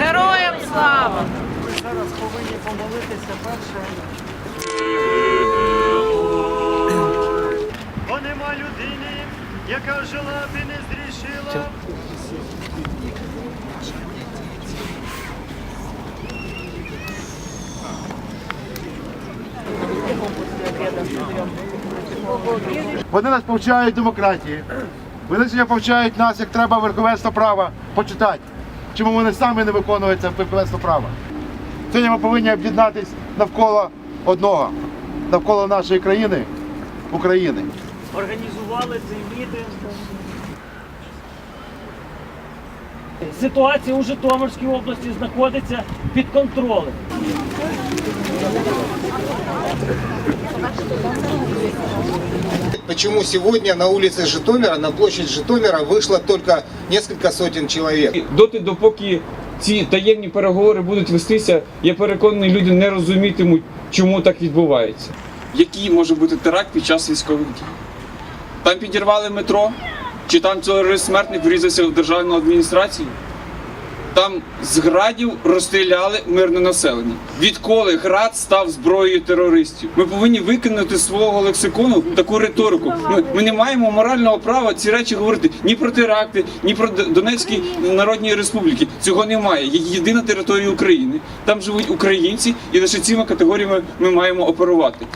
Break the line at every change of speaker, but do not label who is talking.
Героям слава!
Ми зараз повинні помолитися перше. Бо нема людини, яка жила би не зрішила.
Вони нас повчають демократії. Вони сьогодні повчають нас, як треба верховенство права почитати. Чому вони самі не виконують це права. Сьогодні ми повинні об'єднатися навколо одного, навколо нашої країни, України.
Організували цей мітинг.
Ситуація у Житомирській області знаходиться під контролем.
Почему сегодня на улице Житомира, на площадь Житомира вышло только несколько сотен человек?
Доти, допоки ці таємні переговори будуть вестися, я переконаний, люди не розумітимуть, чому так відбувається. Який може бути теракт під час військових дій? Там підірвали метро, чи там терорист смертник врізався в державну адміністрацію? Там з градів розстріляли мирне населення. Відколи град став зброєю терористів? Ми повинні викинути з свого лексикону таку риторику. Ми, ми не маємо морального права ці речі говорити ні про теракти, ні про Д- Донецькій Народній Республіки. Цього немає. Є єдина територія України. Там живуть українці, і лише цими категоріями ми маємо оперувати.